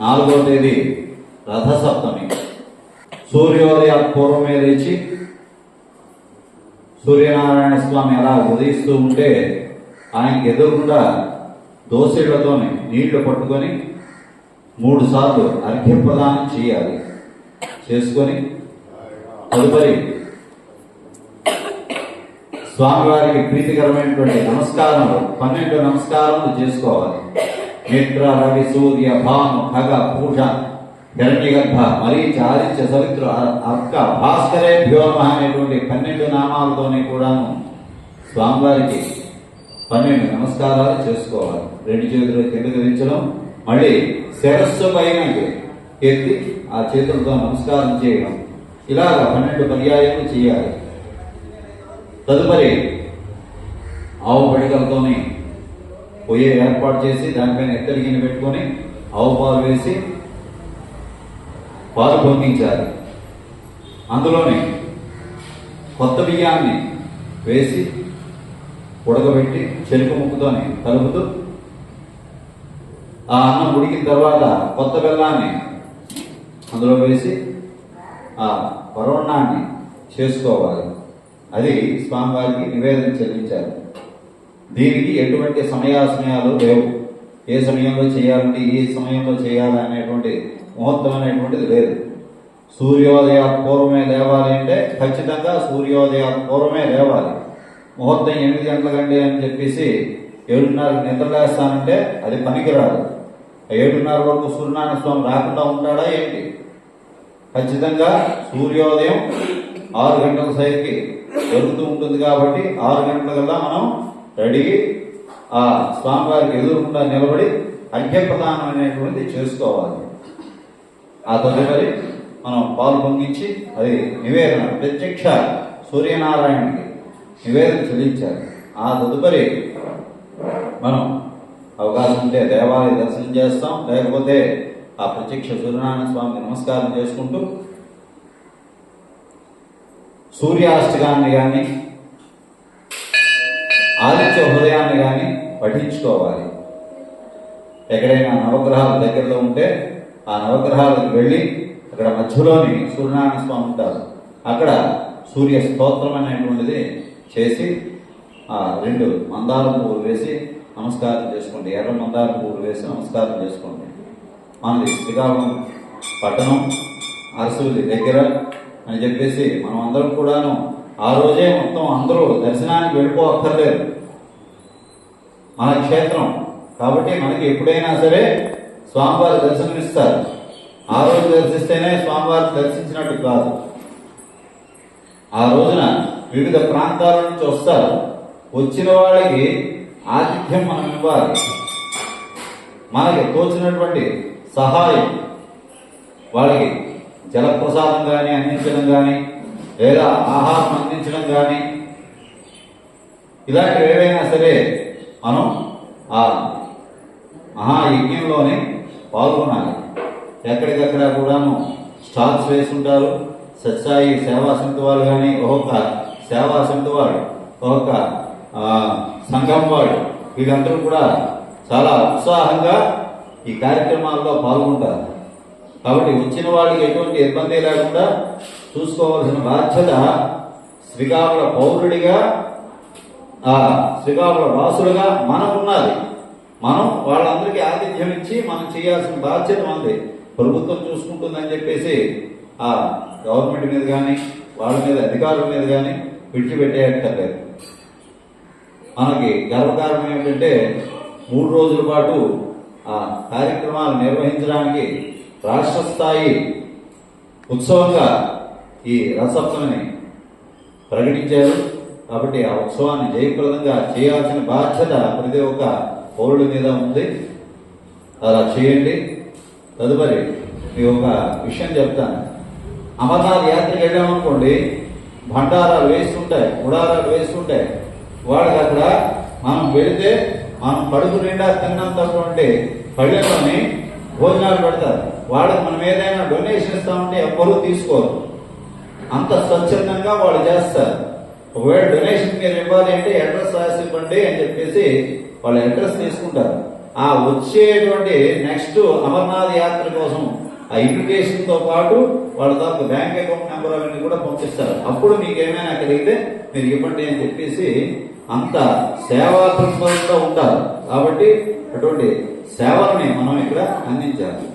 నాలుగో తేదీ రథసప్తమి. సూర్యోదయ పూర్వమే లేచి సూర్యనారాయణ స్వామి అలా ఉదయిస్తూ ఉంటే ఆయనకి ఎదురుకుండా దోసెళ్ళతోని నీళ్ళు పట్టుకొని మూడు సార్లు అర్ఘ్యప్రదానం చేయాలి. చేసుకొని తదుపరి స్వామివారికి ప్రీతికరమైనటువంటి నమస్కారములు పన్నెండు నమస్కారములు చేసుకోవాలి. మిత్ర రవి సూర్య భాను ఖగ పూష హిరణ్యగర్భ మరీచ ఆదిత్య సవిత్ర అర్క భాస్కరే భ్యోమ అనేటువంటి పన్నెండు నామాలతోనే కూడాను స్వామివారికి పన్నెండు నమస్కారాలు చేసుకోవాలి. రెండు చేతులు కిందకి దించడం మళ్ళీ శిరస్సు పైన ఎత్తి ఆ చేతులతో నమస్కారం చేయడం. ఇలాగ పన్నెండు పర్యాయములు చేయాలి. తదుపరి ఆవు పడికలతోనే పొయ్యి ఏర్పాటు చేసి దానిపైన ఎత్తడి గిన్నె పెట్టుకొని ఆవు పాలు వేసి పాలు పొంగించాలి. అందులోని కొత్త బియ్యాన్ని వేసి ఉడకబెట్టి చెరుకు ముక్కుతోని కలుపుతూ ఆ అన్నం ఉడికిన తర్వాత కొత్త బెల్లాన్ని అందులో వేసి ఆ పరోణాన్ని చేసుకోవాలి. అది స్వామివారికి నివేదన చెల్లించారు దీనికి ఎటువంటి సమయాసమయాలు లేవు. ఏ సమయంలో చేయాలంటే ఏ సమయంలో చేయాలి అనేటువంటి ముహూర్తం అనేటువంటిది లేదు. సూర్యోదయ పూర్వమే లేవాలి అంటే ఖచ్చితంగా సూర్యోదయ పూర్వమే లేవాలి. ముహూర్తం ఎనిమిది గంటలకండి అని చెప్పేసి ఏడున్నరకు నిద్రలేస్తానంటే అది పనికిరాదు. ఆ ఏడున్నర వరకు సూర్యనారాయణ స్వామి రాకుండా ఉంటాడా ఏంటి? ఖచ్చితంగా సూర్యోదయం ఆరు గంటల సైకి జరుగుతూ ఉంటుంది కాబట్టి ఆరు గంటలకల్లా మనం రెడీ? ఆ స్వామివారికి ఎదురుకుండా నిలబడి అర్ఘ్యప్రదానం అనేటువంటిది చేసుకోవాలి. ఆ తదుపరి మనం పాలు పొంగించి అది నివేదన ప్రత్యక్ష సూర్యనారాయణకి నివేదన చెల్లించాలి. ఆ తదుపరి మనం అవకాశం ఉంటే దేవాలయ దర్శనం చేస్తాం. లేకపోతే ఆ ప్రత్యక్ష సూర్యనారాయణ స్వామికి నమస్కారం చేసుకుంటూ సూర్యాష్టకాన్ని కానీ ఆదిత్య హృదయాన్ని కానీ పఠించుకోవాలి. ఎక్కడైనా నవగ్రహాల దగ్గరలో ఉంటే ఆ నవగ్రహాలకు వెళ్ళి అక్కడ మధ్యలోని సూర్యనారాయణ స్వామి ఉంటారు. అక్కడ సూర్య స్తోత్రం అనేటువంటిది చేసి ఆ రెండు మందారం పువ్వులు వేసి నమస్కారం చేసుకోండి. ఎర్ర మందారం పువ్వులు వేసి నమస్కారం చేసుకోండి. మనది శ్రీకాకుళం పట్టణం అరసూరి దగ్గర అని చెప్పేసి మనం అందరం కూడాను ఆ రోజే మొత్తం అందరూ దర్శనానికి వెళ్ళిపోక్కర్లేదు. మన క్షేత్రం. కాబట్టి మనకి ఎప్పుడైనా సరే స్వామివారి దర్శనం ఇస్తారు ఆ రోజు దర్శిస్తేనే స్వామివారిని దర్శించినట్టు కాదు. ఆ రోజున వివిధ ప్రాంతాల నుంచి వస్తారు. వచ్చిన వాళ్ళకి ఆతిథ్యం మనం ఇవ్వాలి. మనకి తోచినటువంటి సహాయం. వాళ్ళకి జలప్రసాదం కానీ అందించడం కానీ లేదా ఆహారం అందించడం కానీ. ఇలాంటివి ఏవైనా సరే మనం ఆ మహాయజ్ఞంలోనే పాల్గొనాలి. ఎక్కడికక్కడ కూడాను స్టాల్స్ వేసుంటారు సత్సాయి సేవా సమితి వాళ్ళు కానీ ఒక్కొక్క సేవా సమితి వాళ్ళు ఒక్కొక్క సంఘం వాళ్ళు వీళ్ళందరూ కూడా చాలా ఉత్సాహంగా ఈ కార్యక్రమాల్లో పాల్గొంటారు. కాబట్టి వచ్చిన వాళ్ళకి ఎటువంటి ఇబ్బంది లేకుండా చూసుకోవాల్సిన బాధ్యత శ్రీకాకుళ పౌరుడిగా ఆ శ్రీకాకుళ వాసులుగా మనం ఉన్నది మనం వాళ్ళందరికీ ఆతిథ్యం ఇచ్చి మనం చేయాల్సిన బాధ్యత ఉంది ప్రభుత్వం చూసుకుంటుందని చెప్పేసి ఆ గవర్నమెంట్ మీద కానీ వాళ్ళ మీద అధికారుల మీద కానీ విడిచిపెట్టేయక్కర్లేదు మనకి గర్వకారణం ఏమిటంటే మూడు రోజుల పాటు ఆ కార్యక్రమాలు నిర్వహించడానికి రాష్ట్ర స్థాయి ఉత్సవంగా ఈ రథసప్తమిని ప్రకటించారు. కాబట్టి ఆ ఉత్సవాన్ని జయప్రదంగా చేయాల్సిన బాధ్యత ప్రతి ఒక్క పౌరుడి మీద ఉంది. అలా చేయండి. తదుపరి మీకు ఒక విషయం చెప్తాను. అమర్నాథ్ యాత్రకి వెళ్ళామనుకోండి భండారాలు వేస్తుంటాయి గుడారాలు వేస్తుంటాయి. వాళ్ళకి అక్కడ మనం వెళితే మనం కడుపు నిండా తిన్నంతటువంటి పళ్ళెలోని భోజనాలు పెడతారు. వాళ్ళకి మనం ఏదైనా డొనేషన్ ఇస్తామంటే ఎవ్వరూ తీసుకోరు. అంత స్వచ్ఛందంగా వాళ్ళు చేస్తారు. ఒకవేళ డొనేషన్ మీరు ఇవ్వాలి అంటే అడ్రస్ రాసి ఇవ్వండి అని చెప్పేసి వాళ్ళు అడ్రస్ తీసుకుంటారు. ఆ వచ్చేటువంటి నెక్స్ట్ అమర్నాథ్ యాత్ర కోసం ఆ ఇన్విటేషన్తో పాటు వాళ్ళ తాలూకు బ్యాంక్ అకౌంట్ నెంబర్ అవన్నీ కూడా పంపిస్తారు. అప్పుడు మీకు ఏమైనా కలిగితే మీరు ఇవ్వండి అని చెప్పేసి అంత సేవా దృక్పథంతో ఉంటారు. కాబట్టి అటువంటి సేవల్ని మనం ఇక్కడ అందించాలి.